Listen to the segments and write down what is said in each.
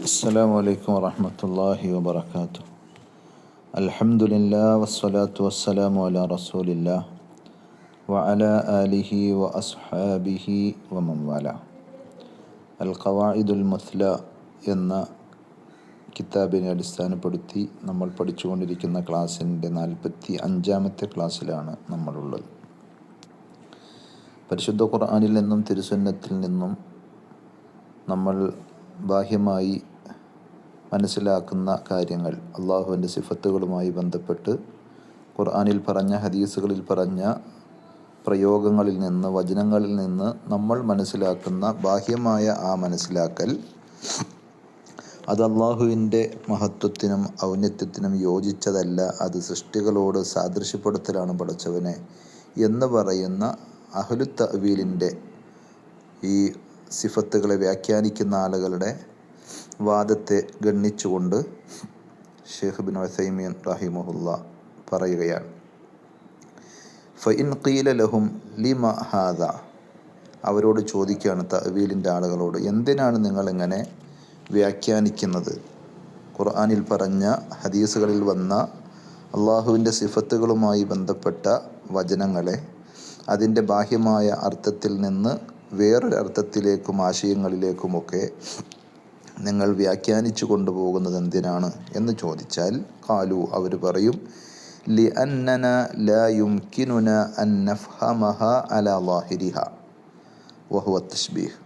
السلام عليكم ورحمة الله وبركاته الحمد لله والصلاة والسلام على رسول الله وعلى آله وأصحابه ومن والاه القواعد المثلى എന്ന കിതാബിനെ അടിസ്ഥാനപ്പെടുത്തി നമ്മൾ പഠിച്ചുകൊണ്ടിരിക്കുന്ന ക്ലാസ്സിൻ്റെ നാൽപ്പത്തി അഞ്ചാമത്തെ ക്ലാസ്സിലാണ് നമ്മളുള്ളത് പരിശുദ്ധ ഖുർആനിൽ നിന്നും തിരുസുന്നത്തിൽ നിന്നും നമ്മൾ ബാഹ്യമായി മനസ്സിലാക്കുന്ന കാര്യങ്ങൾ അള്ളാഹുവിന്റെ സിഫത്തുകളുമായി ബന്ധപ്പെട്ട് ഖുർആാനിൽ പറഞ്ഞ ഹദീസുകളിൽ പറഞ്ഞ പ്രയോഗങ്ങളിൽ നിന്ന് വചനങ്ങളിൽ നിന്ന് നമ്മൾ മനസ്സിലാക്കുന്ന ബാഹ്യമായ ആ മനസ്സിലാക്കൽ അത് അള്ളാഹുവിന്റെ മഹത്വത്തിനും ഔന്നത്യത്തിനും യോജിച്ചതല്ല. അത് സൃഷ്ടികളോട് സാദൃശ്യപ്പെടുത്തലാണ് പഠിച്ചവനെ എന്ന് പറയുന്ന അഹ്ലു ഈ സിഫത്തുകളെ വ്യാഖ്യാനിക്കുന്ന ആളുകളുടെ വാദത്തെ ഗണ്ണിച്ചുകൊണ്ട് ഷെയ്ഖ് ബിൻ വസൈമിയൻ റഹിമുല്ല പറയുകയാണ്. ഫൈൻ ഖീല ലഹും ലിമ ഹാദ. അവരോട് ചോദിക്കുകയാണ് തവീലിന്റെ ആളുകളോട് എന്തിനാണ് നിങ്ങളിങ്ങനെ വ്യാഖ്യാനിക്കുന്നത്? ഖുർആാനിൽ പറഞ്ഞ ഹദീസുകളിൽ വന്ന അള്ളാഹുവിന്റെ സിഫത്തുകളുമായി ബന്ധപ്പെട്ട വചനങ്ങളെ അതിന്റെ ബാഹ്യമായ അർത്ഥത്തിൽ നിന്ന് വേറൊരു അർത്ഥത്തിലേക്കും ആശയങ്ങളിലേക്കുമൊക്കെ നിങ്ങൾ വ്യാഖ്യാനിച്ചു കൊണ്ടുപോകുന്നത് എന്തിനാണ് എന്ന് ചോദിച്ചാൽ കാലു അവർ പറയും ലി അന്നന ലാ യുംകിനുന അൻ നഫ്ഹമഹ അല വാഹിരിഹ വഹുവ തഷ്ബീഹ്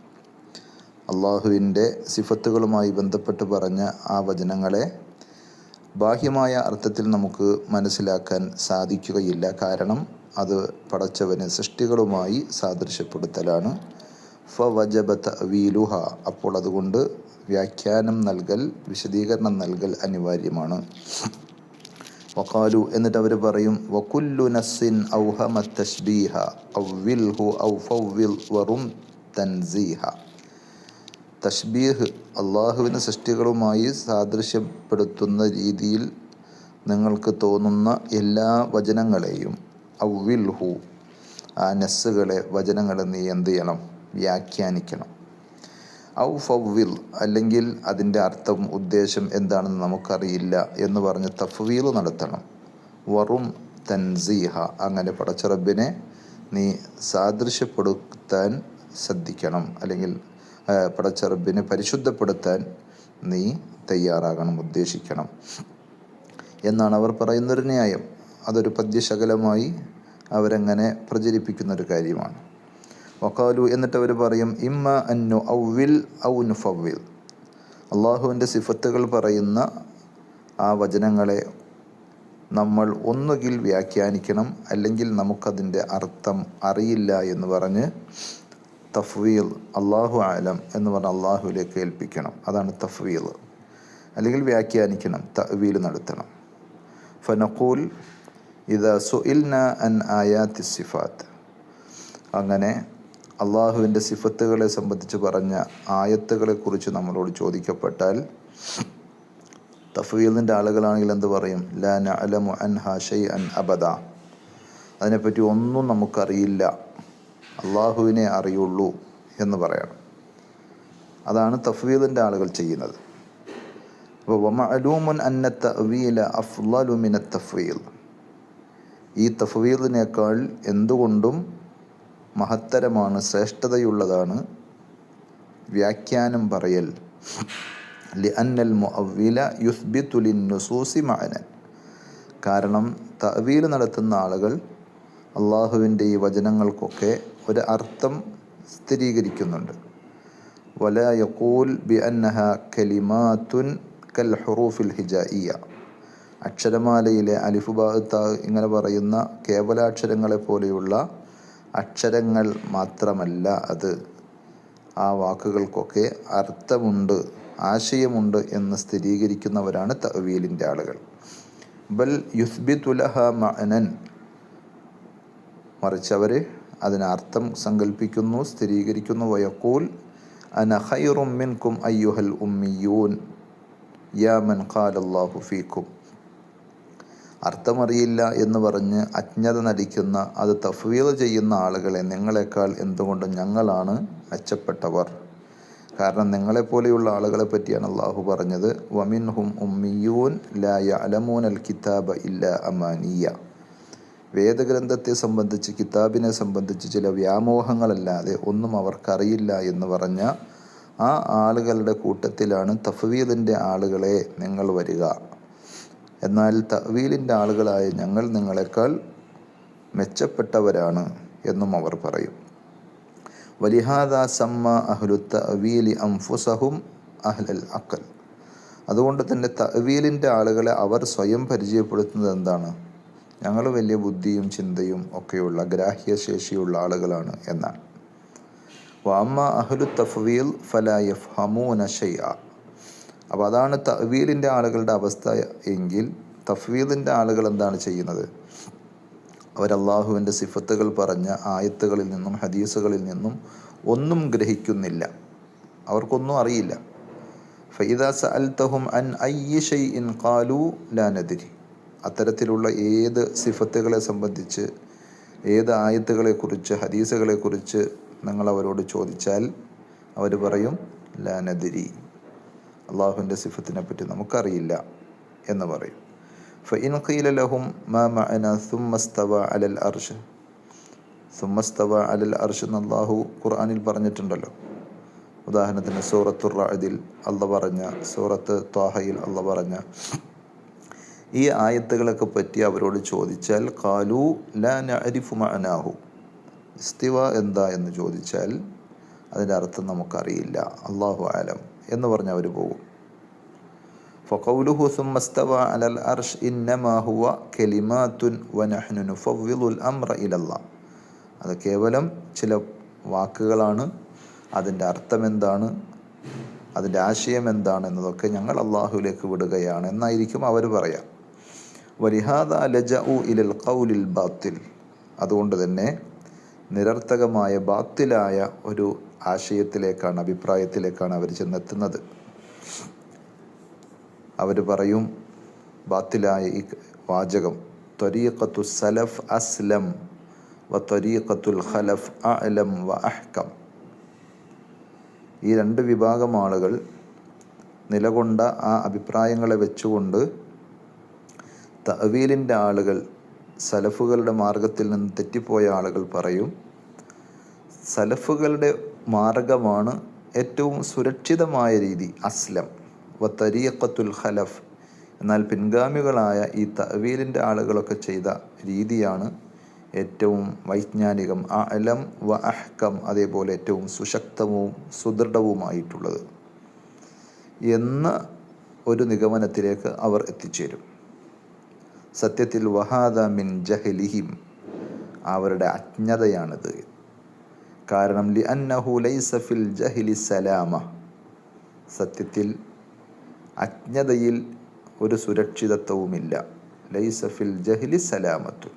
അള്ളാഹുവിന്റെ സിഫത്തുകളുമായി ബന്ധപ്പെട്ട് പറഞ്ഞ ആ വചനങ്ങളെ ബാഹ്യമായ അർത്ഥത്തിൽ നമുക്ക് മനസ്സിലാക്കാൻ സാധിക്കുകയില്ല. കാരണം അത് പടച്ചവന് സൃഷ്ടികളുമായി സാദൃശ്യപ്പെടുത്തലാണ്. ഫ തവീലുഹ വീലുഹ അപ്പോൾ അതുകൊണ്ട് വ്യാഖ്യാനം നൽകൽ വിശദീകരണം നൽകൽ അനിവാര്യമാണ്. വക്കാലു എന്നിട്ട് അവർ പറയും വക്കുല്ലു നസ്സിൻ ഔഹമ തഷ്ബീഹ ഔവിൽഹു ഔ ഫൗവിൽ വറും തൻസീഹ. തഷ്ബീഹ് അള്ളാഹുവിന് സൃഷ്ടികളുമായി സാദൃശ്യപ്പെടുത്തുന്ന രീതിയിൽ നിങ്ങൾക്ക് തോന്നുന്ന എല്ലാ വചനങ്ങളെയും ഔവിൽഹു ആ നസ്സുകളെ വചനങ്ങളെ നീ എന്ത് ചെയ്യണം? വ്യാഖ്യാനിക്കണം. ഔ ഫവ്വിൽ അല്ലെങ്കിൽ അതിന്റെ അർത്ഥം ഉദ്ദേശം എന്താണെന്ന് നമുക്കറിയില്ല എന്ന് പറഞ്ഞ് തഫ്വീൽ നടത്തണം. വറും തൻസീഹ അങ്ങനെ പടച്ചറബിനെ നീ സാദൃശ്യപ്പെടുത്താൻ ശ്രദ്ധിക്കണം. അല്ലെങ്കിൽ പടച്ചറബിനെ പരിശുദ്ധപ്പെടുത്താൻ നീ തയ്യാറാകണം ഉദ്ദേശിക്കണം. എന്നാണ് അവർ പറയുന്നൊരു ന്യായം. അതൊരു പദ്യശകലമായി അവരങ്ങനെ പ്രചരിപ്പിക്കുന്നൊരു കാര്യമാണ്. വക്കാലു എന്നിട്ട് അവർ പറയും ഇമ്മ അന്നു ഔവിൽ ഔ നുഫവിൽ അള്ളാഹുവിന്റെ സിഫത്തുകൾ പറയുന്ന ആ വചനങ്ങളെ നമ്മൾ ഒന്നുകിൽ വ്യാഖ്യാനിക്കണം അല്ലെങ്കിൽ നമുക്കതിന്റെ അർത്ഥം അറിയില്ല എന്ന് പറഞ്ഞ് തഫ്വീൽ അള്ളാഹു ആലം എന്ന് പറഞ്ഞ് അള്ളാഹുവിലേക്ക് ഏൽപ്പിക്കണം. അതാണ് തഫ്വീൽ. അല്ലെങ്കിൽ വ്യാഖ്യാനിക്കണം തവീൽ നടത്തണം. ഫനഖൂൽ ഇത് സുഇൽന അൻ ആയാത്തി സിഫാത്ത്. അങ്ങനെ അള്ളാഹുവിന്റെ സിഫത്തുകളെ സംബന്ധിച്ച് പറഞ്ഞ ആയത്തുകളെക്കുറിച്ച് നമ്മളോട് ചോദിക്കപ്പെട്ടാൽ തഫീലിന്റെ ആളുകളാണെങ്കിൽ എന്ത് പറയും? ലാ നഅലമു അൻ ഹാഷൈ അൻ അബദ. അതിനെപ്പറ്റി ഒന്നും നമുക്കറിയില്ല. അള്ളാഹുവിനെ അറിയുള്ളൂ എന്ന് പറയണം. അതാണ് തഫീലിന്റെ ആളുകൾ ചെയ്യുന്നത്. അപ്പോൾ വമഅലൂമുൻ ഈ തഫ്വീലിനേക്കാൾ എന്തുകൊണ്ടും മഹത്തരമാണ് ശ്രേഷ്ഠതയുള്ളതാണ്. വ്യാഖ്യാനം പറയൽ. ലിഅന്നൽ മുഅവ്വില യുസ്ബിത്തുലിൻ നുസൂസി മഅനൻ. കാരണം തവീൽ നടത്തുന്ന ആളുകൾ അള്ളാഹുവിന്റെ ഈ വചനങ്ങൾക്കൊക്കെ ഒരു അർത്ഥം സ്ഥിരീകരിക്കുന്നുണ്ട്. വല യക്കൂൽ ബി അന്നഹ കൽ ഹുറൂഫിൽ ഹിജായിയ അക്ഷരമാലയിലെ അലിഫുബാത്ത ഇങ്ങനെ പറയുന്ന കേവലാക്ഷരങ്ങളെ പോലെയുള്ള അക്ഷരങ്ങൾ മാത്രമല്ല അത്. ആ വാക്കുകൾക്കൊക്കെ അർത്ഥമുണ്ട് ആശയമുണ്ട് എന്ന് സ്ഥിരീകരിക്കുന്നവരാണ് തവീലിന്റെ ആളുകൾ. ബൽ യുസ്ബിതുലഹ മഅനൻ. മറിച്ച് അവർ അതിനർത്ഥം സങ്കല്പിക്കുന്നു സ്ഥിരീകരിക്കുന്നു. വയക്കൂൽ അനഹൈറുമ്മിൻകും അയ്യുഹൽ ഉമ്മിയൂൻ. യാ മൻ ഖാലല്ലാഹു അർത്ഥമറിയില്ല എന്ന് പറഞ്ഞ് അജ്ഞത നടിക്കുന്ന അത് തഫ്വീൽ ചെയ്യുന്ന ആളുകളെ നിങ്ങളെക്കാൾ എന്തുകൊണ്ട് ഞങ്ങളാണ് മെച്ചപ്പെട്ടവർ? കാരണം നിങ്ങളെപ്പോലെയുള്ള ആളുകളെ പറ്റിയാണ് അള്ളാഹു പറഞ്ഞത് വമിൻ ഹും ഉമ്മിയൂൻ ലായ അലമൂൻ അൽ കിതാബ ഇല്ല അമാനിയ വേദഗ്രന്ഥത്തെ സംബന്ധിച്ച് കിതാബിനെ സംബന്ധിച്ച് ചില വ്യാമോഹങ്ങളല്ലാതെ ഒന്നും അവർക്കറിയില്ല എന്ന് പറഞ്ഞ ആ ആളുകളുടെ കൂട്ടത്തിലാണ് തഫ്വീദിന്റെ ആളുകളെ നിങ്ങൾ വരിക. എന്നാൽ തവീലിന്റെ ആളുകളായ ഞങ്ങൾ നിങ്ങളെക്കാൾ മെച്ചപ്പെട്ടവരാണ് എന്നും അവർ പറയും. വലിഹാദ സമ്മ അഹ്ലു തവീലി അംഫുസഹും അഹ്ലൽ അക്കൽ അതുകൊണ്ട് തന്നെ തവീലിന്റെ ആളുകളെ അവർ സ്വയം പരിചയപ്പെടുത്തുന്നത് എന്താണ്? ഞങ്ങൾ വലിയ ബുദ്ധിയും ചിന്തയും ഒക്കെയുള്ള ഗ്രാഹ്യശേഷിയുള്ള ആളുകളാണ് എന്നാണ്. വാമ്മ അഹ്ലു തഫ്വീൽ ഫലായഫ് ഹമൂന ഷയ്യ അപ്പോൾ അതാണ് തവീലിന്റെ ആളുകളുടെ അവസ്ഥ എങ്കിൽ തഫ്വീദിന്റെ ആളുകൾ എന്താണ് ചെയ്യുന്നത്? അവരല്ലാഹുവിന്റെ സിഫത്തുകൾ പറഞ്ഞ ആയത്തുകളിൽ നിന്നും ഹദീസുകളിൽ നിന്നും ഒന്നും ഗ്രഹിക്കുന്നില്ല. അവർക്കൊന്നും അറിയില്ല. ഫൈദ സഅൽതഹും അൻ അയ്യ ഷൈഇൻ ഖാലു ലാ നദ്രി. അത്തരത്തിലുള്ള ഏത് സിഫത്തുകളെ സംബന്ധിച്ച് ഏത് ആയത്തുകളെക്കുറിച്ച് ഹദീസുകളെക്കുറിച്ച് നിങ്ങൾ അവരോട് ചോദിച്ചാൽ അവർ പറയും ലാ നദ്രി. അള്ളാഹുവിന്റെ സിഫത്തിനെ പറ്റി നമുക്കറിയില്ല എന്ന് പറയും. ഫഇൻ ഖീല ലഹും മാ സുമ്മസ്തവ അലൽ അർഷ് അലൽ അർഷ് എന്ന് അള്ളാഹു ഖുർആനിൽ പറഞ്ഞിട്ടുണ്ടല്ലോ. ഉദാഹരണത്തിന് സൂറത്തുർ റഅദിൽ അല്ല പറഞ്ഞ സൂറത്ത് ത്വാഹയിൽ അല്ല പറഞ്ഞ ഈ ആയത്തുകളൊക്കെ പറ്റി അവരോട് ചോദിച്ചാൽ കാലു ലാ നഅരിഫു മഅനാഹു. ഇസ്തിവ എന്താ എന്ന് ചോദിച്ചാൽ അതിന്റെ അർത്ഥം നമുക്കറിയില്ല. അള്ളാഹു ആലം. എന്ന് പറഞ്ഞ് അവർ പോകും فقوله ثم استوى على الأرش إنما هو كلمات ونحن نفوض الأمر إلى الله അത് കേവലം ചില വാക്കുകളാണ് അതിൻ്റെ അർത്ഥം എന്താണ് അതിൻ്റെ ആശയം എന്താണ് എന്നതൊക്കെ ഞങ്ങൾ അള്ളാഹുവിലേക്ക് വിടുകയാണ് എന്നായിരിക്കും അവർ പറയാം വരിഹാദ ലജ ഉ ഇലൽ കൗലിൽ ബാത്തിൽ അതുകൊണ്ട് തന്നെ നിരർത്ഥകമായ ബാത്തിലായ ഒരു ആശയത്തിലേക്കാണ് അഭിപ്രായത്തിലേക്കാണ് അവർ ചെന്നെത്തുന്നത്. അവർ പറയും ബാത്തിലായ ഈ വാചകം ത്വരീഖത്തു സലഫ് അസ്ലം വ ത്വരീഖത്തുൽ ഖലഫ് അലം വ അഹ്കം. ഈ രണ്ട് വിഭാഗം ആളുകൾ നിലകൊണ്ട ആ അഭിപ്രായങ്ങളെ വെച്ചുകൊണ്ട് തവീലിന്റെ ആളുകൾ സലഫുകളുടെ മാർഗത്തിൽ നിന്ന് തെറ്റിപ്പോയ ആളുകൾ പറയും സലഫുകളുടെ മാർഗമാണ് ഏറ്റവും സുരക്ഷിതമായ രീതി അസ്ലം. വ തരീഖത്തുൽ ഖലഫ്. എന്നാൽ പിൻഗാമികളായ ഈ തവീലിന്റെ ആളുകളൊക്കെ ചെയ്ത രീതിയാണ് ഏറ്റവും വൈജ്ഞാനികം അലം വ അഹ്കം അതേപോലെ ഏറ്റവും സുശക്തവും സുദൃഢവുമായിട്ടുള്ളത്. എന്ന ഒരു നിഗമനത്തിലേക്ക് അവർ എത്തിച്ചേരും. സത്യത്തിൽ വഹാദ മിൻ ജഹലിഹിം. അവരുടെ അജ്ഞതയാണിത്. കാരണം ലി അന്നഹു ലൈസ ഫിൽ ജഹലി സലാമ. സത്യത്തിൽ അജ്ഞതയിൽ ഒരു സുരക്ഷിതത്വവുമില്ല. ലൈസഫിൽ ജഹിലി സലാമത്തു.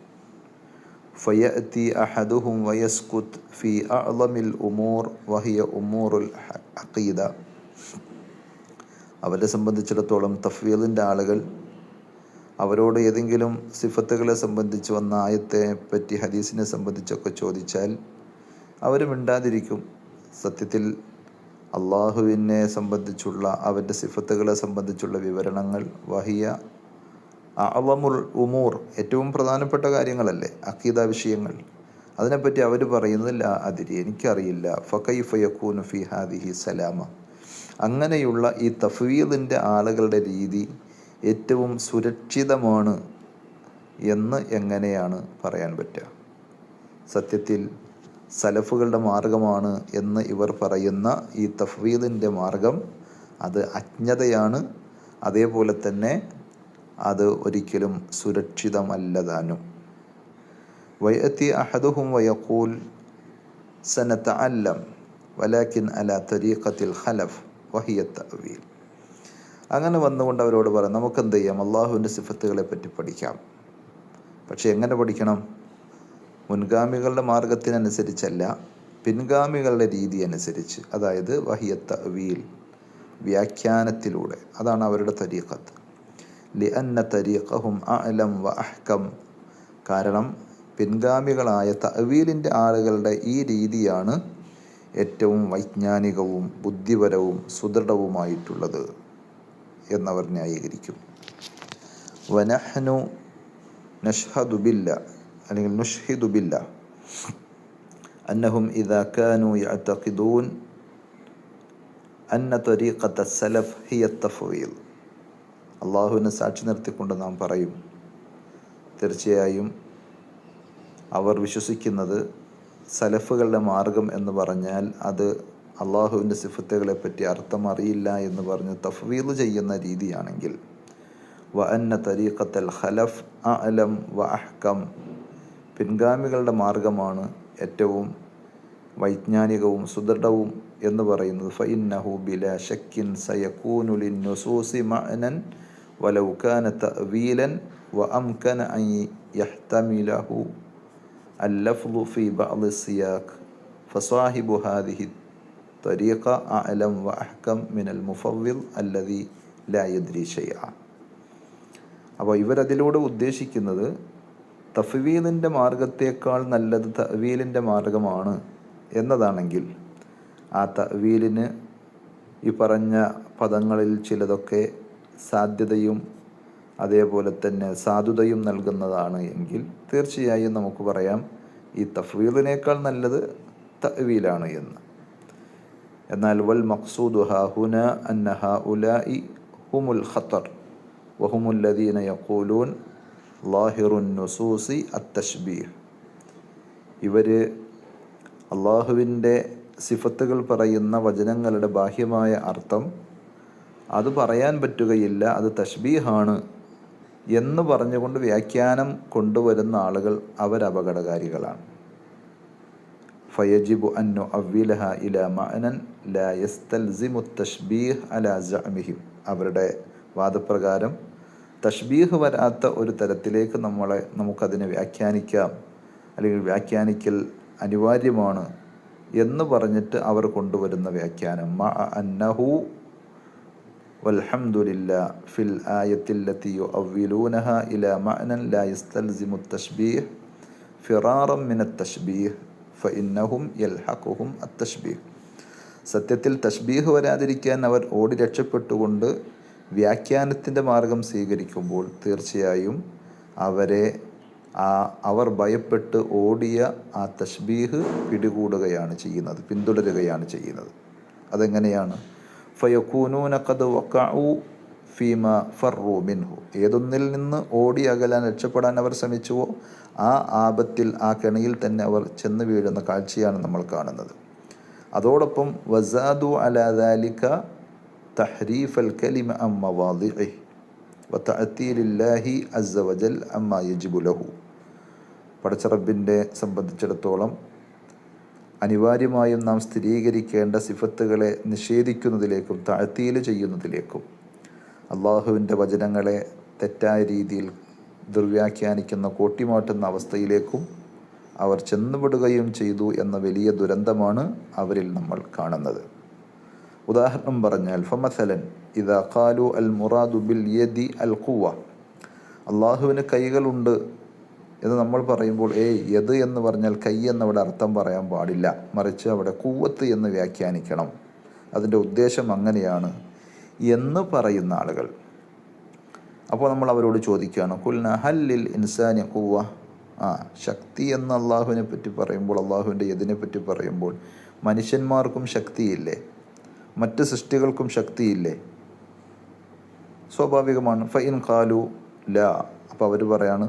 ഫയഅതി അഹദുഹും വയസ്കുത് ഫി അഅളമിൽ ഉമൂർ വഹിയ ഉമൂറുൽ അഖീദ. അവരെ സംബന്ധിച്ചിടത്തോളം തഫ്വീലിന്റെ ആളുകൾ അവരോട് ഏതെങ്കിലും സിഫത്തുകളെ സംബന്ധിച്ച് വന്ന ആയത്തെ പറ്റി ഹദീസിനെ സംബന്ധിച്ചൊക്കെ ചോദിച്ചാൽ അവർ മിണ്ടാതിരിക്കും. സത്യത്തിൽ അള്ളാഹുവിനെ സംബന്ധിച്ചുള്ള അവന്റെ സിഫത്തുകളെ സംബന്ധിച്ചുള്ള വിവരണങ്ങൾ വഹിയ അവമുൽ ഉമൂർ ഏറ്റവും പ്രധാനപ്പെട്ട കാര്യങ്ങളല്ലേ അക്കീദ വിഷയങ്ങൾ. അതിനെപ്പറ്റി അവർ പറയുന്നില്ല അതിരി എനിക്കറിയില്ല. ഫക്കൈഫയക്കൂനു ഫി ഹാദിഹി സലാമ. അങ്ങനെയുള്ള ഈ തഫ്വീദിന്റെ ആളുകളുടെ രീതി ഏറ്റവും സുരക്ഷിതമാണ് എന്ന് എങ്ങനെയാണ് പറയാൻ പറ്റുക? സത്യത്തിൽ സലഫുകളുടെ മാർഗമാണ് എന്ന് ഇവർ പറയുന്ന ഈ തഫ്വീദിന്റെ മാർഗം. അത് അജ്ഞതയാണ്. അതേപോലെ തന്നെ അത് ഒരിക്കലും സുരക്ഷിതമല്ലതാനും. വയത്തി അഹദുഹും വയക്കൂൽ സനത്ത അല്ലം വലാക്കിൻ അല തരീഖത്തിൽ ഹലഫ് വഹിയ അവീൽ അങ്ങനെ വന്നുകൊണ്ട് അവരോട് പറയാം നമുക്ക് എന്ത് ചെയ്യാം? അള്ളാഹുവിന്റെ സിഫത്തുകളെ പറ്റി പഠിക്കാം. പക്ഷെ എങ്ങനെ പഠിക്കണം? മുൻഗാമികളുടെ മാർഗത്തിനനുസരിച്ചല്ല പിൻഗാമികളുടെ രീതി അനുസരിച്ച് അതായത് വഹിയത്ത വീൽ വ്യാഖ്യാനത്തിലൂടെ. അതാണ് അവരുടെ തരീഖത്ത്. ലി അന്ന തരീഖഹും അലം വ കാരണം പിൻഗാമികളായ തവീലിന്റെ ആളുകളുടെ ഈ രീതിയാണ് ഏറ്റവും വൈജ്ഞാനികവും ബുദ്ധിപരവും സുദൃഢവുമായിട്ടുള്ളത് എന്നവർ ന്യായീകരിക്കും. വനഹ്നു നഷ്ഹദുബില്ല അല്ലെങ്കിൽ നുഷ്ഹിദുബില്ല അന്നഹും ഇദാ കാനു യഅ്തഖിദൂൻ അന്ന ത്വരീഖത്ത സലഫ് ഹിയ തഫ്വീൽ. അള്ളാഹുവിനെ സാക്ഷി നിർത്തിക്കൊണ്ട് നാം പറയും തീർച്ചയായും അവർ വിശ്വസിക്കുന്നത് സലഫുകളുടെ മാർഗം എന്ന് പറഞ്ഞാൽ അത് അള്ളാഹുവിന്റെ സിഫത്തുകളെ പറ്റി അർത്ഥം അറിയില്ല എന്ന് പറഞ്ഞ് തഫ്വീൽ ചെയ്യുന്ന രീതിയാണെങ്കിൽ വ അന്ന തരീഖത്തൽ ഖലഫ് അലം വ അഹ്കം പിൻഗാമികളുടെ മാർഗമാണ് ഏറ്റവും വൈജ്ഞാനികവും സുദൃഢവും എന്ന് പറയുന്നത് ഫഇന്നഹു ബില ഷക്കിൻ സയക്കൂനു ലിന്നുസൂസി മഅനൻ വലൗ കാന തഅവീലൻ വ അംകന അൻ യഹ്തമിലഹു اللفظ في بعض السياق فصاحب هذه الطريقة أعلم وأحكم من المفوض الذي لا يدري شيئا അപ്പോൾ ഇവരതിലൂടെ ഉദ്ദേശിക്കുന്നത് തഫ്വീലിന്റെ മാർഗത്തേക്കാൾ നല്ലത് തവീലിന്റെ മാർഗമാണ് എന്നതാണെങ്കിൽ ആ തവീലിന് ഈ പറഞ്ഞ പദങ്ങളിൽ ചിലതൊക്കെ സാധ്യതയും അതേപോലെ തന്നെ സാധുതയും നൽകുന്നതാണ് എങ്കിൽ തീർച്ചയായും നമുക്ക് പറയാം ഈ തഫ്വീലിനേക്കാൾ നല്ലത് തവീലാണ് എന്ന്. എന്നാൽ വൽ മഖ്സൂദു ഹാഹുന അന്ന ഇ ഹുമുൽ ഖത്തർ വഹുമുല്ലദീന യഖൂലൂൻ ലാഹിറുൻ നുസൂസി അത്തഷ്ബീഹ് ഇവർ അള്ളാഹുവിന്റെ സിഫത്തുകൾ പറയുന്ന വചനങ്ങളുടെ ബാഹ്യമായ അർത്ഥം അത് പറയാൻ പറ്റുകയില്ല അത് തഷ്ബീഹാണ് എന്ന് പറഞ്ഞുകൊണ്ട് വ്യാഖ്യാനം കൊണ്ടുവരുന്ന ആളുകൾ അവരപകടകാരികളാണ് ഫയജിബു അന്നു അവ്വിലഹ ഇല മഅനൻ ലാ തഷ്ബീഹ് അലാ അവരുടെ വാദപ്രകാരം തഷ്ബീഹ് വരാത്ത ഒരു തരത്തിലേക്ക് നമ്മളെ നമുക്കതിനെ വ്യാഖ്യാനിക്കാം. അല്ലെങ്കിൽ വ്യാഖ്യാനിക്കൽ അനിവാര്യമാണ് എന്ന് പറഞ്ഞിട്ട് അവർ കൊണ്ടുവരുന്ന വ്യാഖ്യാനം. മ അന്നഹു വൽഹംദുലില്ല ഫിൽ ആയത്തില്ലത്തിയോ അവ്വിലൂനഹ ഇല മഅനൻ ലാ യസ്തൽസിമു തഷ്ബീഹ് ഫിറാറം മിന തഷ്ബീഹ് ഫഇന്നഹും യൽഹഖുഹും അത്തഷ്ബീഹ് സത്യത്തിൽ തഷ്ബീഹ് വരാതിരിക്കാൻ അവർ ഓടി രക്ഷപ്പെട്ടുകൊണ്ട് വ്യാഖ്യാനത്തിന്റെ മാർഗം സ്വീകരിക്കുമ്പോൾ തീർച്ചയായും അവരെ ആ അവർ ഭയപ്പെട്ട് ഓടിയ ആ തഷ്ബീഹ് പിടികൂടുകയാണ് ചെയ്യുന്നത് പിന്തുടരുകയാണ് ചെയ്യുന്നത്. അതെങ്ങനെയാണ്? ഫയക്കൂനൂന കത് ഫീമ ഫറു മിൻഹു. ഏതൊന്നിൽ നിന്ന് ഓടി അകലാൻ രക്ഷപ്പെടാൻ അവർ ശ്രമിച്ചുവോ ആ ആപത്തിൽ ആ കെണിയിൽ തന്നെ അവർ ചെന്ന് വീഴുന്ന കാഴ്ചയാണ് നമ്മൾ കാണുന്നത്. അതോടൊപ്പം വസാദു അലാദാലിക്ക തഹ്രീഫ് അൽ കലിമ അം മവാദിഇ വതഅത്തീലില്ലാഹി അസ്സ വജൽ അമ്മ യജിബു ലഹു പടച്ചറബിന്റെ സംബന്ധിച്ചിടത്തോളം അനിവാര്യമായും നാം സ്ഥിരീകരിക്കേണ്ട സിഫത്തുകളെ നിഷേധിക്കുന്നതിലേക്കും താഴ്ത്തീൽ ചെയ്യുന്നതിലേക്കും അള്ളാഹുവിന്റെ വചനങ്ങളെ തെറ്റായ രീതിയിൽ ദുർവ്യാഖ്യാനിക്കുന്ന കോട്ടിമാട്ടുന്ന അവസ്ഥയിലേക്കും അവർ ചെന്നുപെടുകയും ചെയ്തു എന്ന വലിയ ദുരന്തമാണ് അവരിൽ നമ്മൾ കാണുന്നത്. ഉദാഹരണം പറഞ്ഞാൽ ഫമസലൻ ഇതാ കാലു അൽ മുറാദു ബിൽ യദി അൽ കുവ അള്ളാഹുവിന് കൈകളുണ്ട് എന്ന് നമ്മൾ പറയുമ്പോൾ ഏയ് യത് എന്ന് പറഞ്ഞാൽ കൈ എന്നവിടെ അർത്ഥം പറയാൻ പാടില്ല. മറിച്ച് അവിടെ കൂവത്ത് എന്ന് വ്യാഖ്യാനിക്കണം. അതിന്റെ ഉദ്ദേശം അങ്ങനെയാണ് എന്ന് പറയുന്ന ആളുകൾ. അപ്പോൾ നമ്മൾ അവരോട് ചോദിക്കുകയാണ് കുൽന ഹല്ലിൽ ഇൻസാനി കൂവ ആ ശക്തി എന്ന് അള്ളാഹുവിനെ പറ്റി പറയുമ്പോൾ അള്ളാഹുവിന്റെ യതിനെ പറ്റി പറയുമ്പോൾ മനുഷ്യന്മാർക്കും ശക്തിയില്ലേ? മറ്റ് സൃഷ്ടികൾക്കും ശക്തിയില്ലേ? സ്വാഭാവികമാണ്. ഫൈൻ ഖാലു ല. അപ്പോൾ അവർ പറയാണ്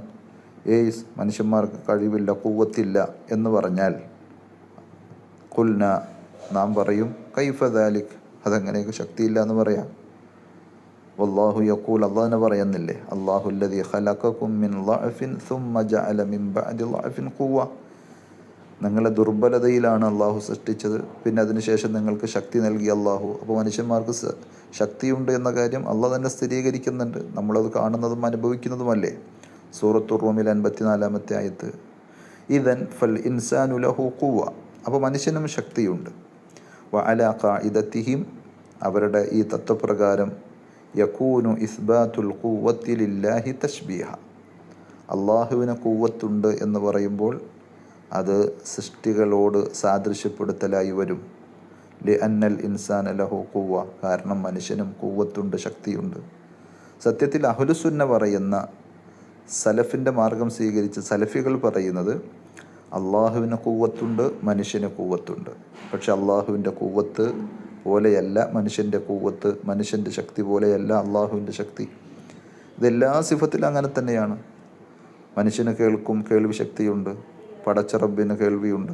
ഏയ് മനുഷ്യന്മാർക്ക് കഴിവില്ല കൂവത്തില്ല എന്ന് പറഞ്ഞാൽ കുൽന നാം പറയും കൈഫ ദാലിഖ് അതെങ്ങനെയൊക്കെ ശക്തിയില്ല എന്ന് പറയാം. വല്ലാഹു യക്കൂൽ അള്ളാഹിനെ പറയുന്നില്ലേ? അള്ളാഹുല്ലതി ഖലഖക്കും മിൻ ളഅഫിൻ സുമ്മ ജഅല മിൻ ബഅദി ളഅഫിൻ ഖുവ. നിങ്ങളെ ദുർബലതയിലാണ് അള്ളാഹു സൃഷ്ടിച്ചത്. പിന്നെ അതിനുശേഷം നിങ്ങൾക്ക് ശക്തി നൽകി അള്ളാഹു. അപ്പോൾ മനുഷ്യന്മാർക്ക് ശക്തിയുണ്ട് എന്ന കാര്യം അള്ളാഹ് തന്നെ സ്ഥിരീകരിക്കുന്നുണ്ട്. നമ്മളത് കാണുന്നതും അനുഭവിക്കുന്നതുമല്ലേ? സൂറത്തു റൂമിൽ അൻപത്തിനാലാമത്തെ ആയത്ത്. ഇതൻ ഫൽ ഇൻസാനു ലഹു ഖുവ അപ്പോൾ മനുഷ്യനും ശക്തിയുണ്ട്. വ അല ഖാഇദത്തിഹിം. അവരുടെ ഈ തത്വപ്രകാരം യക്കൂനു ഇസ്ബാത്തുൽ കൂവത്തിലില്ലാഹി തഷ്ബീഹ അള്ളാഹുവിന് കൂവത്തുണ്ട് എന്ന് പറയുമ്പോൾ അത് സൃഷ്ടികളോട് സാദൃശ്യപ്പെടുത്തലായി വരും. ലി അന്നൽ ഇൻസാൻ ലഹു കൂവ കാരണം മനുഷ്യനും കൂവത്തുണ്ട് ശക്തിയുണ്ട്. സത്യത്തിൽ അഹുലുസുന്ന പറയുന്ന സലഫിന്റെ മാർഗം സ്വീകരിച്ച് സലഫികൾ പറയുന്നത് അള്ളാഹുവിന് കൂവത്തുണ്ട് മനുഷ്യന് കൂവത്തുണ്ട് പക്ഷെ അള്ളാഹുവിന്റെ കൂവത്ത് പോലെയല്ല മനുഷ്യന്റെ കൂവത്ത് മനുഷ്യന്റെ ശക്തി പോലെയല്ല അള്ളാഹുവിന്റെ ശക്തി. ഇതെല്ലാ സിഫത്തിലും അങ്ങനെ തന്നെയാണ്. മനുഷ്യന് കേൾക്കും കേൾവി ശക്തിയുണ്ട്. പടച്ചറബിന് കേൾവിയുണ്ട്.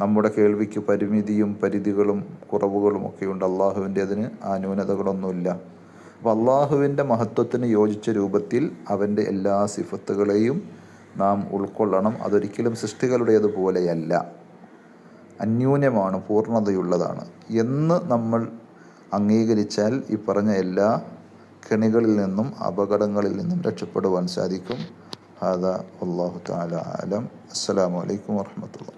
നമ്മുടെ കേൾവിക്ക് പരിമിതിയും പരിധികളും കുറവുകളും ഒക്കെയുണ്ട്. അള്ളാഹുവിന്റെ അതിന് ആ ന്യൂനതകളൊന്നുമില്ല അപ്പോൾ അള്ളാഹുവിന്റെ മഹത്വത്തിന് യോജിച്ച രൂപത്തിൽ അവന്റെ എല്ലാ സിഫത്തുകളെയും നാം ഉൾക്കൊള്ളണം. അതൊരിക്കലും സൃഷ്ടികളുടേതുപോലെയല്ല. അന്യൂന്യമാണ് പൂർണതയുള്ളതാണ്. എന്ന് നമ്മൾ അംഗീകരിച്ചാൽ ഈ പറഞ്ഞ എല്ലാ കെണികളിൽ നിന്നും അപകടങ്ങളിൽ നിന്നും രക്ഷപ്പെടുവാൻ സാധിക്കും. ഹാദ അള്ളാഹു താല ആലം അസ്സലാമു അലൈക്കും വർഹമത്തുള്ള